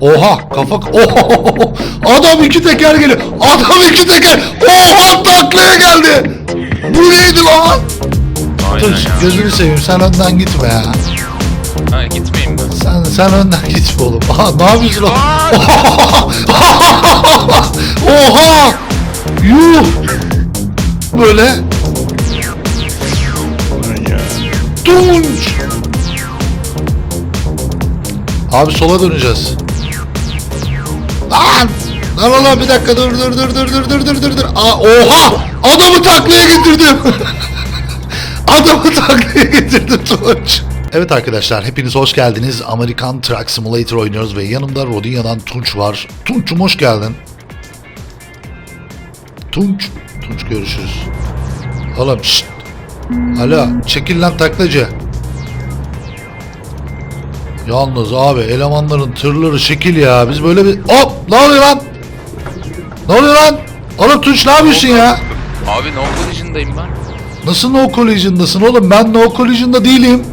Oha kafa Oha adam iki teker geliyor. Adam iki teker. Oha taklaya geldi. Bu neydi lan? Aynen Dur ya. gözünü seveyim. Sen önden gitme ya Ha, gitmeyeyim ben. sen sen önden gitme oğlum. Aha ne yapıyorsun lan? Oha! Yuh! Böyle. Tunç! Abi sola döneceğiz Lan Lan lan lan bir dakika dur dur dur dur dur dur dur dur dur Oha adamı taklaya getirdim Adamı taklaya getirdim Tunç Evet arkadaşlar hepiniz hoş geldiniz. Amerikan Truck Simulator oynuyoruz ve yanımda Rodinya'dan Tunç var. Tunç'um hoş geldin. Tunç. Tunç görüşürüz. Oğlum şşt. Alo çekil lan taklacı. Yalnız abi elemanların tırları şekil ya. Biz böyle bir... Hop ne oluyor lan? Ne oluyor lan? Oğlum Tunç ne yapıyorsun ya? Abi no collision'dayım ben. Nasıl no collision'dasın oğlum? Ben no collision'da değilim.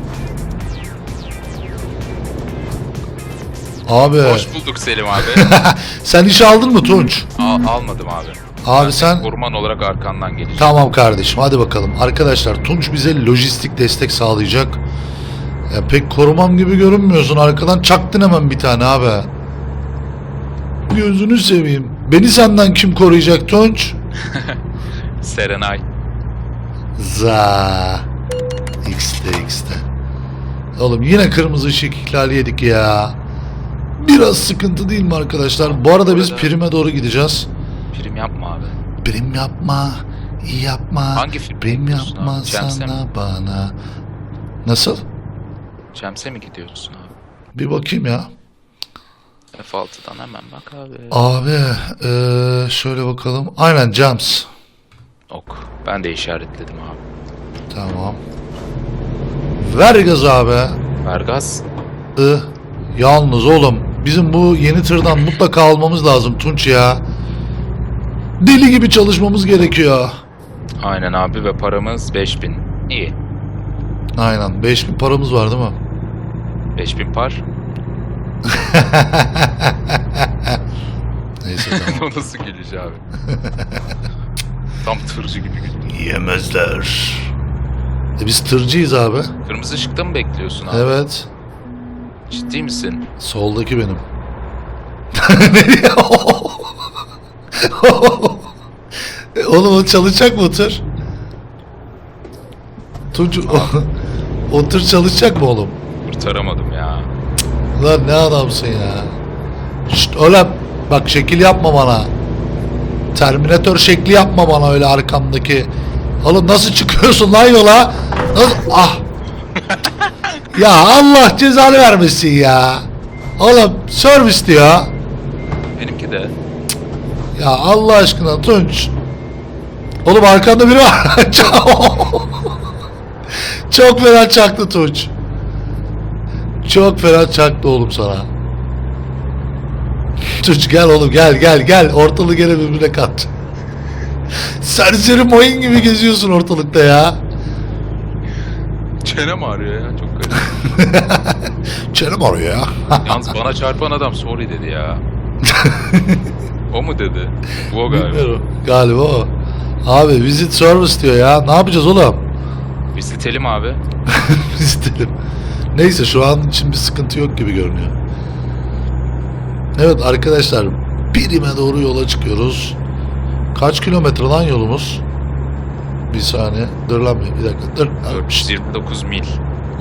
Abi Hoş bulduk Selim abi. sen iş aldın mı Tunç? Al, almadım abi. Abi sen... Koruman olarak arkandan geleceğim. Tamam kardeşim hadi bakalım. Arkadaşlar Tunç bize lojistik destek sağlayacak. Ya pek korumam gibi görünmüyorsun. Arkadan çaktın hemen bir tane abi. Gözünü seveyim. Beni senden kim koruyacak Tunç? Serenay. Za. X'te X'te. Oğlum yine kırmızı ışık ihlali yedik ya. Biraz sıkıntı değil mi arkadaşlar? Bu arada biz prime doğru gideceğiz. Prim yapma abi. Prim yapma, iyi yapma. Hangi film Prim yapma sana bana. Nasıl? Cemse mi gidiyorsun abi? Bir bakayım ya. F6'dan hemen bak abi. Abi eee, şöyle bakalım. Aynen Jams. Ok. Ben de işaretledim abi. Tamam. Ver gaz abi. Vergaz. I. Yalnız oğlum bizim bu yeni tırdan mutlaka almamız lazım Tunç ya. Deli gibi çalışmamız gerekiyor. Aynen abi ve paramız 5000. İyi. Aynen 5000 paramız var değil mi? 5000 par. Neyse tamam. o nasıl gülüş abi? Tam tırcı gibi güldün. Yemezler. E biz tırcıyız abi. Kırmızı ışıkta mı bekliyorsun abi? Evet. Ciddi misin? Soldaki benim. Nereye? Oğlum o çalışacak mı o tır? Tunç o, o tır çalışacak mı oğlum? Kurtaramadım ya. Lan ne adamsın ya. Şşt oğlum bak şekil yapma bana. Terminator şekli yapma bana öyle arkamdaki. Oğlum nasıl çıkıyorsun lan yola? Nasıl? Ah. ya Allah cezanı vermesin ya. Oğlum servis diyor. Benimki de. Ya Allah aşkına Tunç. Oğlum arkanda biri var. Çok fena çaktı Tunç. Çok fena çaktı oğlum sana. Tunç gel oğlum gel gel gel. Ortalığı gene birbirine kat. Serseri mayın gibi geziyorsun ortalıkta ya. Çenem ağrıyor ya çok garip. Çenem arıyor ya. Yalnız bana çarpan adam sorry dedi ya. o mu dedi? Bu o galiba. Bilmiyorum. Galiba o. Abi visit service diyor ya. Ne yapacağız oğlum? Visitelim abi. istedim. Neyse şu an için bir sıkıntı yok gibi görünüyor. Evet arkadaşlar Birim'e doğru yola çıkıyoruz. Kaç kilometre lan yolumuz? Bir saniye. Dur lan bir, bir dakika. Dur. 429 mil.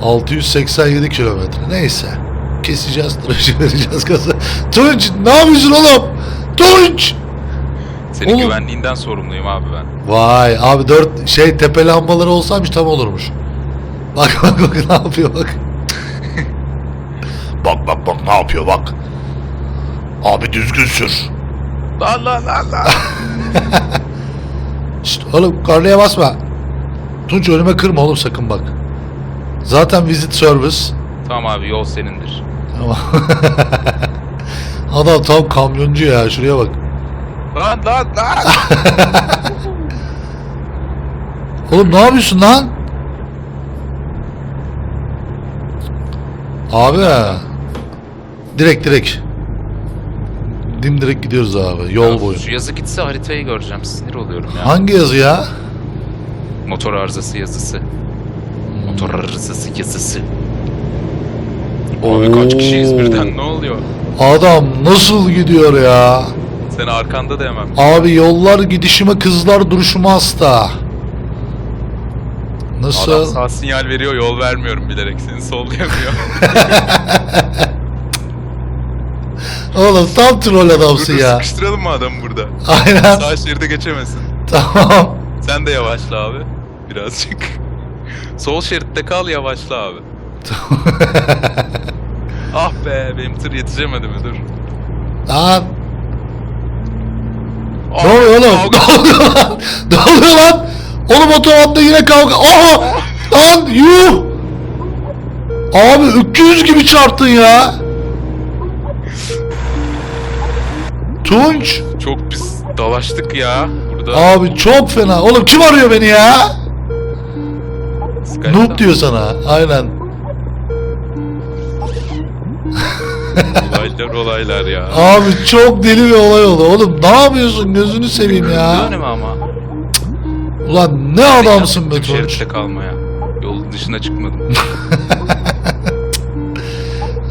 687 kilometre. Neyse. Keseceğiz tıraşı vereceğiz gaza. Tunç ne yapıyorsun oğlum? Tunç! Senin Oğlum. güvenliğinden sorumluyum abi ben. Vay abi dört şey tepe lambaları olsaymış tam olurmuş. Bak bak bak ne yapıyor bak. Bak bak bak ne yapıyor bak. Abi düzgün sür. La la la la. Şşt oğlum kornaya basma. Tunç önüme kırma oğlum sakın bak. Zaten visit service. tamam abi yol senindir. Tamam. Adam tam kamyoncu ya şuraya bak. Lan lan lan. Oğlum ne yapıyorsun lan? Abi. Direkt direkt. dimdirek gidiyoruz abi yol Ya boyu. Şu yazı gitse haritayı göreceğim. Sinir oluyorum ya. Hangi yazı ya? Motor arızası yazısı. Motor arızası yazısı. Abi kaç kişiyiz Oo. birden ne oluyor? Adam nasıl gidiyor ya? Sen arkanda da hemen. Abi yollar gidişime kızlar duruşuma hasta. Nasıl? Adam sağ sinyal veriyor yol vermiyorum bilerek seni sollayamıyor. Oğlum tam troll adamsın dur ya. sıkıştıralım mı adamı burada? Aynen. Sağ şeride geçemesin. tamam. Sen de yavaşla abi. Birazcık. Sol şeritte kal yavaşla abi. ah be benim tır yetişemedi mi dur. Lan Ah, ne oluyor oğlum? Ne oluyor lan? Ne oluyor lan? Oğlum otobanda yine kavga. Aha! Lan yuh! Abi öküz gibi çarptın ya. Tunç. Çok biz dalaştık ya burada. Abi çok fena. Oğlum kim arıyor beni ya? Skype'dan. Noob diyor sana. Aynen. Olaylar olaylar ya. Abi çok deli bir olay oldu. Oğlum ne yapıyorsun? Gözünü seveyim ya. Önüme ama. Ulan ne adamsın be Tunç. Şeritte kalmaya. Yolun dışına çıkmadım.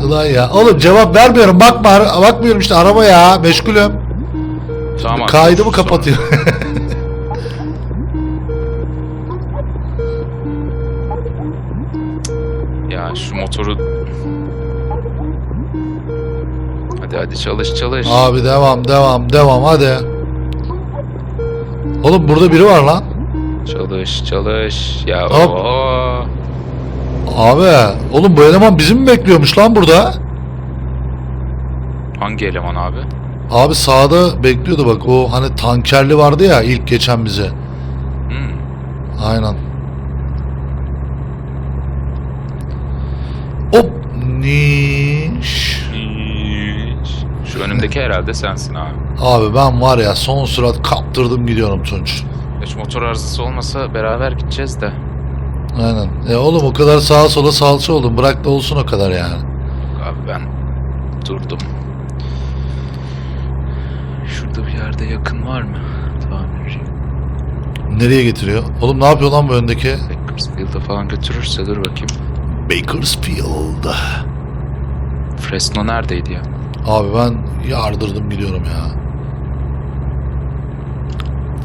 Ulan ya. Oğlum cevap vermiyorum. Bakma bakmıyorum işte araba ya. Meşgulüm. tamam. Kaydı mı kapatıyor? Ya şu motoru... Hadi hadi çalış çalış. Abi devam devam devam hadi. Oğlum burada biri var lan. Çalış çalış. Ya Hop. ooo. Abi oğlum bu eleman bizi mi bekliyormuş lan burada? Hangi eleman abi? Abi sağda bekliyordu bak o hani tankerli vardı ya ilk geçen bize. Hmm. Aynen. Hop niş. Hiç. Şu önümdeki herhalde sensin abi. Abi ben var ya son sürat kaptırdım gidiyorum Tunç. Şu motor arızası olmasa beraber gideceğiz de. Aynen. E oğlum o kadar sağa sola salça oldum. Bırak da olsun o kadar yani. Abi ben durdum. Şurada bir yerde yakın var mı? Tamirci. Nereye getiriyor? Oğlum ne yapıyor lan bu öndeki? Bakersfield'a falan götürürse dur bakayım. Bakersfield. Fresno neredeydi ya? Abi ben yardırdım gidiyorum ya.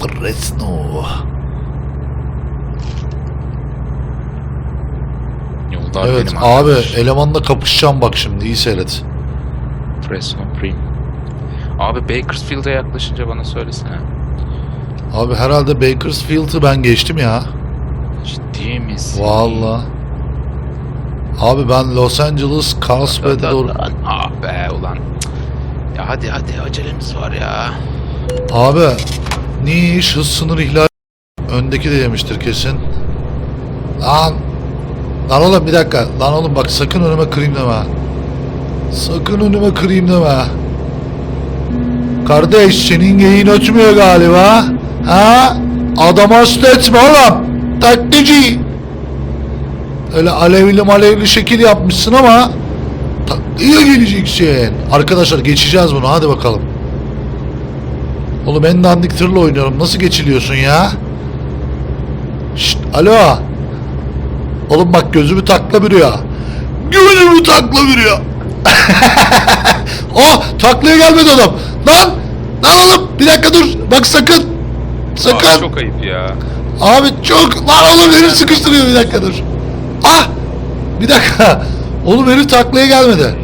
Fresno. Yolda Evet benim abi arkadaş. elemanla kapışacağım bak şimdi iyi seyret. Fresno Prim. Abi Bakersfield'a yaklaşınca bana söylesene. Abi herhalde Bakersfield'ı ben geçtim ya. Ciddi misin? Valla. Abi ben Los Angeles, Carlsbad'e doğru... Ah be ulan. Ya hadi hadi acelemiz var ya. Abi niş hız sınır ihlal öndeki de yemiştir kesin. Lan Lan oğlum bir dakika. Lan oğlum bak sakın önüme kırayım deme. Sakın önüme kırayım deme. Kardeş senin geyin ötmüyor galiba. Ha? Adam hasta etme oğlum. Taklici. Öyle alevli malevli şekil yapmışsın ama takliye geleceksin. Arkadaşlar geçeceğiz bunu hadi bakalım. Oğlum en dandik tırla oynuyorum. Nasıl geçiliyorsun ya? Şşt, alo. Oğlum bak gözümü takla bürüyor. Gözümü takla bürüyor. oh taklaya gelmedi adam. Lan. Lan oğlum bir dakika dur. Bak sakın. Sakın. Abi çok ayıp ya. Abi çok lan oğlum herif sıkıştırıyor bir dakika dur. Ah bir dakika. Oğlum herif taklaya gelmedi.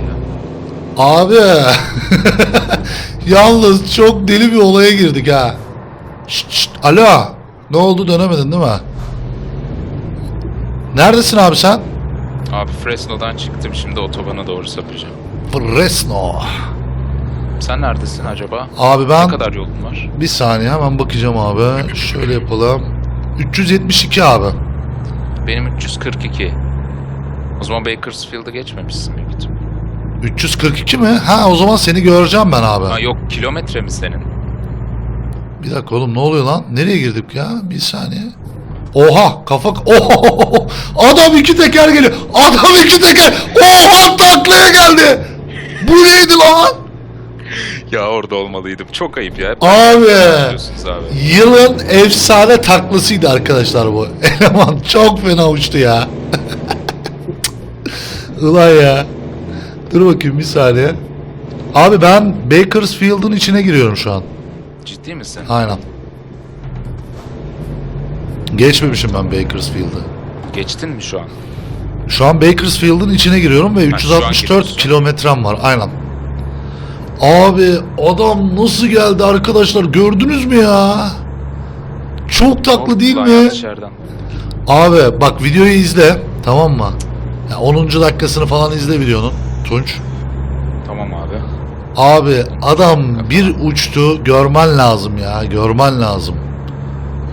Abi yalnız çok deli bir olaya girdik ha. Şşt, şşt, alo. Ne oldu dönemedin değil mi? Neredesin abi sen? Abi Fresno'dan çıktım şimdi otobana doğru sapacağım. Fresno. Sen neredesin acaba? Abi ben Ne kadar yolun var? bir saniye hemen bakacağım abi. Şöyle yapalım. 372 abi. Benim 342. O zaman Bakersfield'ı geçmemişsin büyük ihtimal. 342 mi? Ha o zaman seni göreceğim ben abi. Ha yok kilometre mi senin? Bir dakika oğlum ne oluyor lan? Nereye girdik ya? Bir saniye. Oha kafa... Oha! Adam iki teker geliyor. Adam iki teker. Oha taklaya geldi. Bu neydi lan? ya orada olmalıydım. Çok ayıp ya. Hep Abi. abi. Yılın efsane taklasıydı arkadaşlar bu. Eleman çok fena uçtu ya. Ulan ya. Dur bakayım bir saniye. Abi ben Bakersfield'ın içine giriyorum şu an. Ciddi misin? Aynen. Geçmemişim ben Bakersfield'ı. Geçtin mi şu an? Şu an Bakersfield'ın içine giriyorum ve an 364 giriyorsun. kilometrem var. Aynen. Abi adam nasıl geldi arkadaşlar gördünüz mü ya? Çok tatlı değil mi? Abi bak videoyu izle tamam mı? Ya 10. dakikasını falan izle videonun Tunç. Tamam abi. Abi adam bir uçtu görmen lazım ya görmen lazım.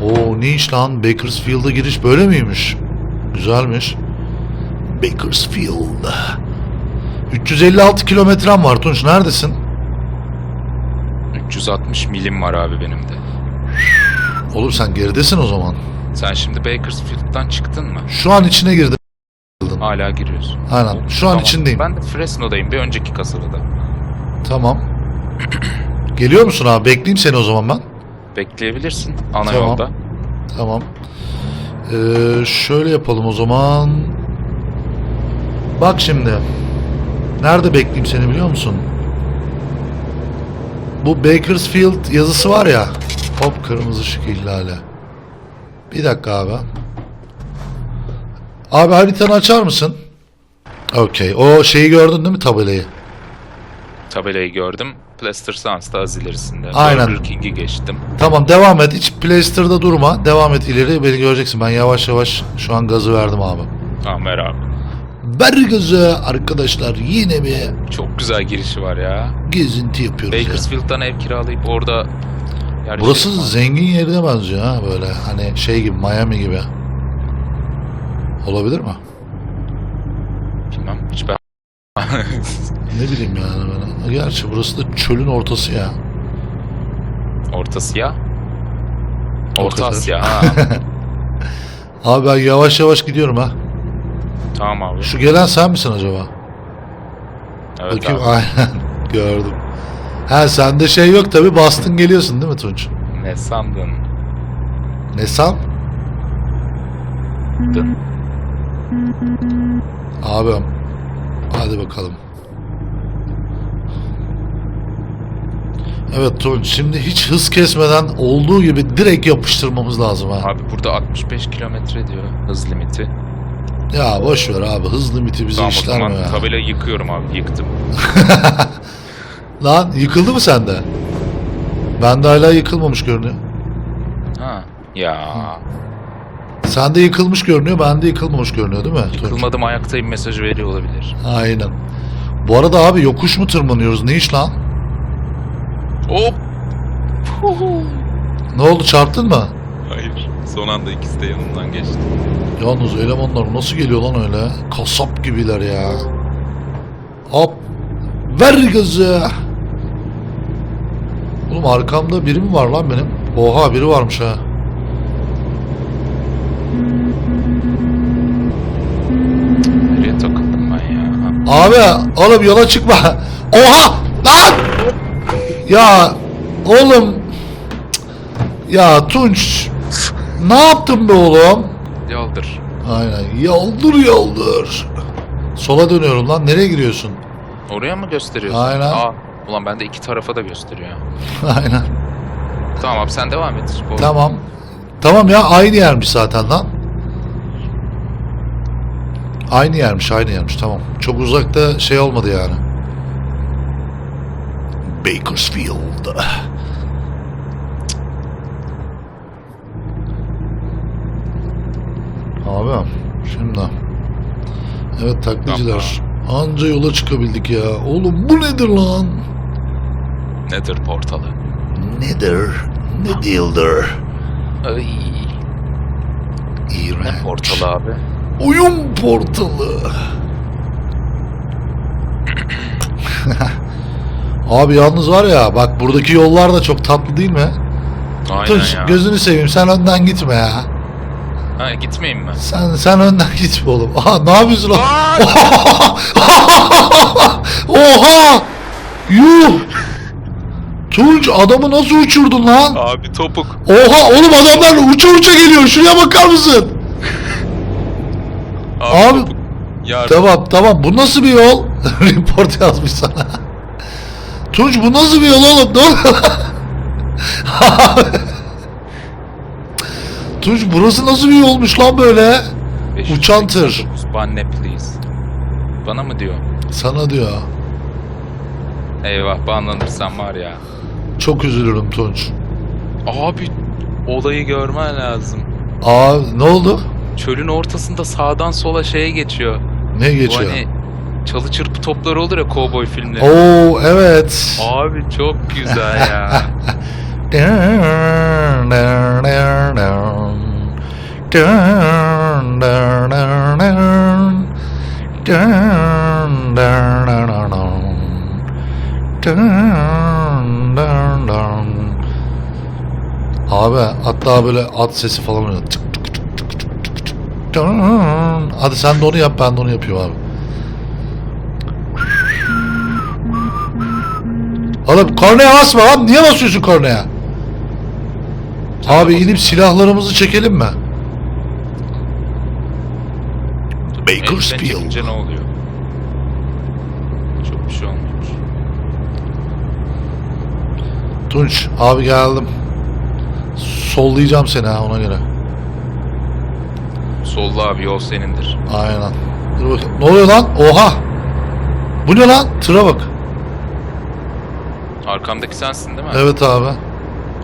Oo ne iş lan Bakersfield'a giriş böyle miymiş? Güzelmiş. Bakersfield. 356 kilometrem var Tunç neredesin? 360 milim var abi benim de. Oğlum sen geridesin o zaman. Sen şimdi Bakersfield'dan çıktın mı? Şu an içine girdim. Hala giriyorsun. Aynen şu an Tamam. içindeyim. Ben de Fresno'dayım bir önceki kasabada. Tamam. Geliyor musun abi? Bekleyeyim seni o zaman ben. Bekleyebilirsin ana Tamam. yolda. Tamam. Ee, şöyle yapalım o zaman. Bak şimdi. Nerede bekleyeyim seni biliyor musun? Bu Bakersfield yazısı var ya. Hop kırmızı ışık ihlali. Bir dakika abi. Abi haritanı açar mısın? Okey. O şeyi gördün değil mi tabelayı? Tabelayı gördüm. Plaster Suns'ta az ilerisinde. Aynen. Burger King'i geçtim. Tamam devam et. Hiç Playster'da durma. Devam et ileri. Beni göreceksin. Ben yavaş yavaş şu an gazı verdim abi. Tamam ver abi. Ver gazı arkadaşlar. Yine bir Çok güzel girişi var ya. gezinti yapıyoruz ya. Bakersfield'dan ev kiralayıp orada yer Burası şey- zengin yerine benziyor ha böyle. Hani şey gibi Miami gibi. Olabilir mi? Bilmem hiç ben... Ne bileyim yani ben. Gerçi burası da çölün ortası ya. Ortası ya. Orta. Asya ha. Abi ben yavaş yavaş gidiyorum ha. tamam abi. Şu gelen sen misin acaba? Evet Bakayım abi. aynen gördüm. Ha sende şey yok tabi bastın geliyorsun değil mi Tunç? Ne sandın? Ne san? Dın. Abim. Hadi bakalım. Evet Tunç şimdi hiç hız kesmeden olduğu gibi direkt yapıştırmamız lazım ha. Abi burada 65 kilometre diyor hız limiti. Ya boş ver abi hız limiti bizi Tamam işler mi ya? tabelayı yıkıyorum abi yıktım. Lan yıkıldı mı sende? Bende hala yıkılmamış görünüyor. Ha. Ya. Sende yıkılmış görünüyor, bende yıkılmamış görünüyor değil mi? Yıkılmadım ayaktayım mesajı veriyor olabilir. Aynen. Bu arada abi yokuş mu tırmanıyoruz? Ne iş lan? Hop. Ne oldu çarptın mı? Hayır. Son anda ikisi de yanımdan geçti. Yalnız elemanlar nasıl geliyor lan öyle? Kasap gibiler ya. Hop. Ver gazı. Oğlum arkamda biri mi var lan benim? Oha biri varmış ha. Abi oğlum yola çıkma. Oha! Lan! Ya oğlum ya Tunç ne yaptın be oğlum? Yaldır. Aynen yaldır yaldır. Sola dönüyorum lan nereye giriyorsun? Oraya mı gösteriyorsun? Aynen. Aa, ulan bende iki tarafa da gösteriyor. Aynen. Tamam abi sen devam et. Tamam. Tamam ya aynı yermiş zaten lan. Aynı yermiş aynı yermiş tamam. Çok uzakta şey olmadı yani. Bakersfield. Abi şimdi. Evet taklitçiler. Anca yola çıkabildik ya. Oğlum bu nedir lan? Nedir portalı? Nedir? Ne değildir? Ay, İğrenç. ne portalı abi? Oyun portalı. Abi yalnız var ya bak buradaki yollar da çok tatlı değil mi? Aynen Tunç ya. gözünü seveyim sen önden gitme ya. Ha, gitmeyeyim mi? Sen sen önden gitme oğlum. Aha ne yapıyorsun lan? Oha! Yuh! Tunç adamı nasıl uçurdun lan? Abi topuk. Oha oğlum adamlar uça uça geliyor. Şuraya bakar mısın? Abi, Abi-. Yardım. Tamam tamam bu nasıl bir yol? Report yazmış sana. Tunç bu nasıl bir yol oğlum? Ne? Tunç burası nasıl bir yolmuş lan böyle? 589, Uçan tır. Banne please. Bana mı diyor? Sana diyor. Eyvah banlanırsam var ya. Çok üzülürüm Tunç. Abi olayı görmen lazım. Aa ne oldu? Çölün ortasında sağdan sola şeye geçiyor. Ne Bu geçiyor? hani çalı çırpı topları olur ya kovboy filmleri. Oo evet. Abi çok güzel ya. Abi hatta böyle at sesi falan oluyor. Tık. Hadi sen de onu yap ben de onu yapıyorum abi. Oğlum kornaya basma lan. Niye basıyorsun kornaya? Abi inip silahlarımızı çekelim mi? Bakersfield. Ne oluyor? Çok bir şey olmuyor. Tunç abi geldim. Sollayacağım seni ha ona göre. Solda abi yol senindir. Aynen. Dur bakayım. Ne oluyor lan? Oha! Bu ne lan? Tıra bak. Arkamdaki sensin değil mi? Evet abi.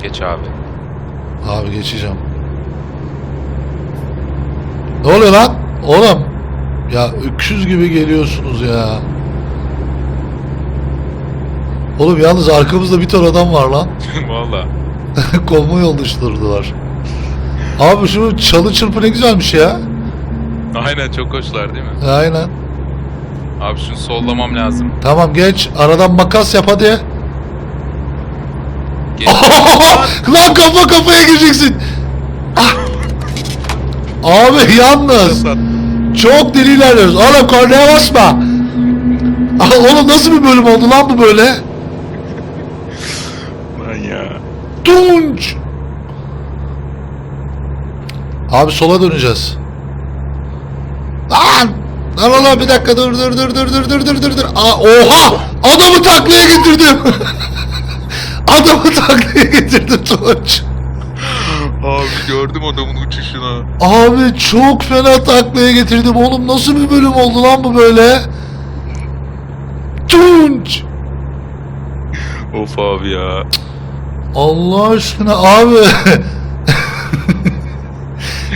Geç abi. Abi geçeceğim. Ne oluyor lan? Oğlum. Ya öküz gibi geliyorsunuz ya. Oğlum yalnız arkamızda bir ton adam var lan. Valla. Konvoy oluşturdular. Abi şu çalı çırpı ne güzelmiş ya. Aynen çok hoşlar değil mi? Aynen. Abi şunu sollamam lazım. Tamam geç. Aradan makas yap hadi. Geç. Lan kafa kafaya gireceksin. Ah. Abi yalnız. Çok deli ilerliyoruz. Oğlum kornaya basma. Oğlum nasıl bir bölüm oldu lan bu böyle? Lan ya. Tunç. Abi sola döneceğiz. Lan! Lan bir dakika dur dur dur dur dur dur dur dur dur. Aa, oha! Adamı taklaya getirdim. Adamı taklaya getirdim Tunç. Abi gördüm adamın uçuşunu. Abi çok fena taklaya getirdim. Oğlum nasıl bir bölüm oldu lan bu böyle? Tunç! Of abi ya. Allah aşkına abi.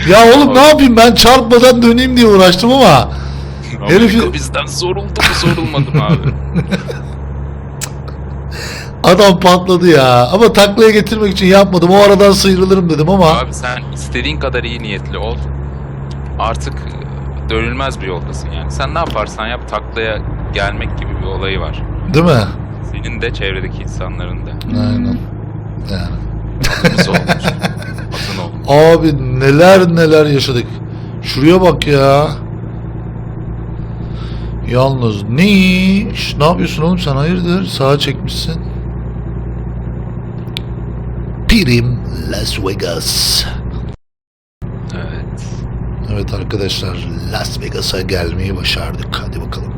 ya oğlum ne yapayım ben çarpmadan döneyim diye uğraştım ama. Herifi- Amerika bizden soruldu mu sorulmadı mı abi? Adam patladı ya. Ama taklaya getirmek için yapmadım. O aradan sıyrılırım dedim ama. abi sen istediğin kadar iyi niyetli ol. Artık dönülmez bir yoldasın yani. Sen ne yaparsan yap taklaya gelmek gibi bir olayı var. Değil mi? Senin de çevredeki insanların da. Aynen. Yani. Adımız olmuş. Adın olmuş. Abi neler neler yaşadık. Şuraya bak ya. Yalnız ne? Şş, ne yapıyorsun oğlum sen hayırdır? Sağa çekmişsin. Prim Las Vegas. Evet. Evet arkadaşlar Las Vegas'a gelmeyi başardık. Hadi bakalım.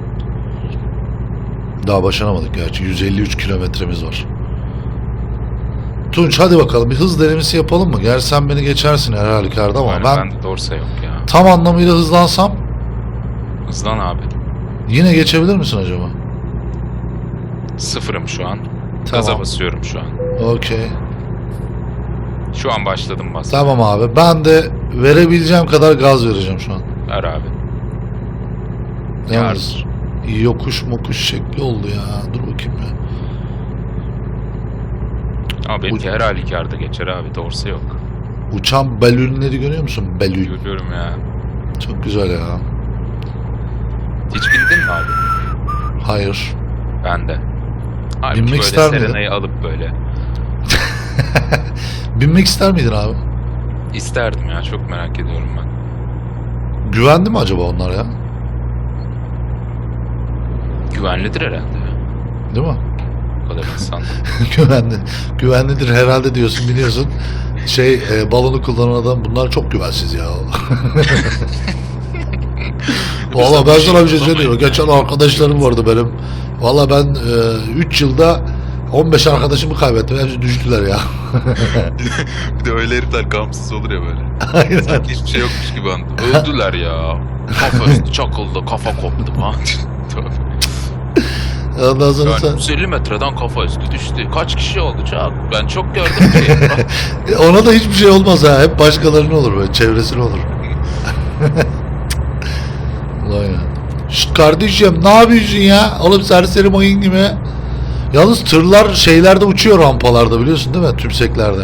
Daha başaramadık gerçi. 153 kilometremiz var. Tunç hadi bakalım bir hız denemesi yapalım mı? Gerçi sen beni geçersin her halükarda ama Yani ben ben de dorsa yok ya. tam anlamıyla hızlansam Hızlan abi. Yine geçebilir misin acaba? Sıfırım şu an. Tamam. Gaza basıyorum şu an. Okey. Şu an başladım bas. Tamam abi. Ben de verebileceğim kadar gaz vereceğim şu an. Ver abi. Yalnız yokuş mokuş şekli oldu ya. Dur bakayım ya. Ama benimki her halükarda geçer abi. Dorsa yok. Uçan balonları görüyor musun? Balon. Görüyorum ya. Çok güzel ya. Hiç abi? Hayır. Ben de. Halbuki Binmek böyle ister miydin? Serena'yı alıp böyle. Binmek ister miydin abi? İsterdim ya. Çok merak ediyorum ben. Güvendi mi acaba onlar ya? Güvenlidir herhalde. Değil mi? bu kadar insan. güvenli. Güvenlidir herhalde diyorsun biliyorsun. Şey e, balonu kullanan adam bunlar çok güvensiz ya. Valla ben sana bir şey söyleyeyim. Geçen arkadaşlarım vardı benim. Valla ben 3 yılda 15 arkadaşımı kaybettim. Hepsi düştüler ya. bir de öyle herifler gamsız olur ya böyle. Aynen. Sanki hiçbir şey yokmuş gibi anladım. Öldüler ya. Kafa üstü çakıldı, kafa koptu falan. Ondan sonra Yani sen... 150 metreden kafa üstü düştü. Kaç kişi oldu Çak? Ben çok gördüm ki. E, Ona da hiçbir şey olmaz ha. Hep başkalarının olur böyle. Çevresine olur. Ya. Şşt kardeşim ne yapıyorsun ya? Oğlum serseri mayın gibi. Yalnız tırlar şeylerde uçuyor rampalarda biliyorsun değil mi? Tümseklerde.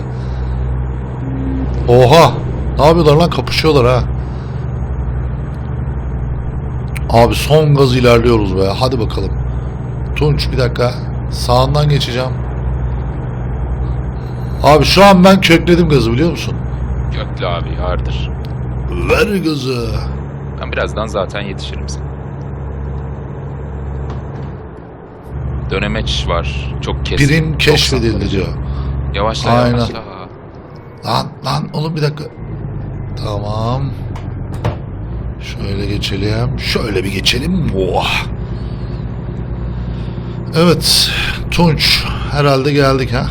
Oha. Ne yapıyorlar lan? Kapışıyorlar ha. Abi son gaz ilerliyoruz be. Hadi bakalım. Tunç bir dakika. Sağından geçeceğim. Abi şu an ben kökledim gazı biliyor musun? Göklü abi yardır. Ver gazı. Ben birazdan zaten yetişirim sana. Dönemeç var. Çok kesin. Birim 90 keşfedildi diyor. Yavaşla Aynen. yavaşla. Lan lan oğlum bir dakika. Tamam. Şöyle geçelim. Şöyle bir geçelim. Oh. Evet. Tunç. Herhalde geldik ha.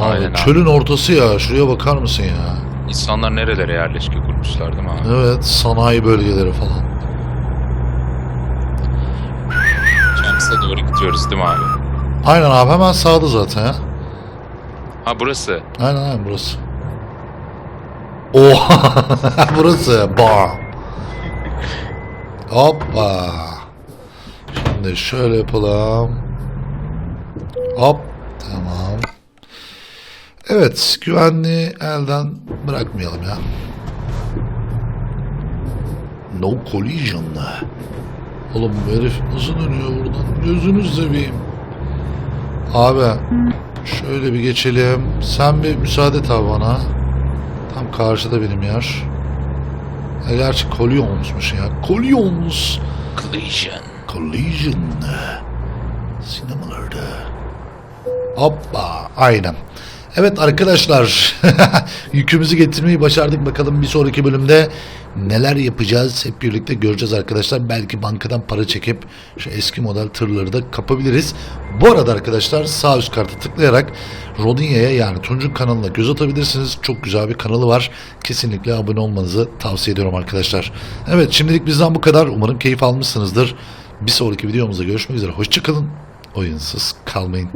Aynen abi. çölün ortası ya. Şuraya bakar mısın ya? İnsanlar nerelere yerleşke kurmuşlar değil mi abi? Evet. Sanayi bölgeleri falan. Kendisine doğru gidiyoruz değil mi abi? Aynen abi hemen sağda zaten ya. Ha burası. Aynen aynen burası. Oha burası bam. Hoppa. Şimdi şöyle yapalım. Hop tamam. Evet güvenliği elden bırakmayalım ya. No collision. Oğlum bu herif nasıl dönüyor buradan? Gözünü seveyim. Abi Şöyle bir geçelim. Sen bir müsaade et abi bana. Tam karşıda benim yer. E, gerçi Collions'muş ya. Collions. Collision. Collision. Sinemalarda. Hoppa. Aynen. Evet arkadaşlar. yükümüzü getirmeyi başardık. Bakalım bir sonraki bölümde neler yapacağız hep birlikte göreceğiz arkadaşlar. Belki bankadan para çekip şu eski model tırları da kapabiliriz. Bu arada arkadaşlar sağ üst kartı tıklayarak Rodinya'ya yani Tunç'un kanalına göz atabilirsiniz. Çok güzel bir kanalı var. Kesinlikle abone olmanızı tavsiye ediyorum arkadaşlar. Evet şimdilik bizden bu kadar. Umarım keyif almışsınızdır. Bir sonraki videomuzda görüşmek üzere. Hoşçakalın. Oyunsuz kalmayın.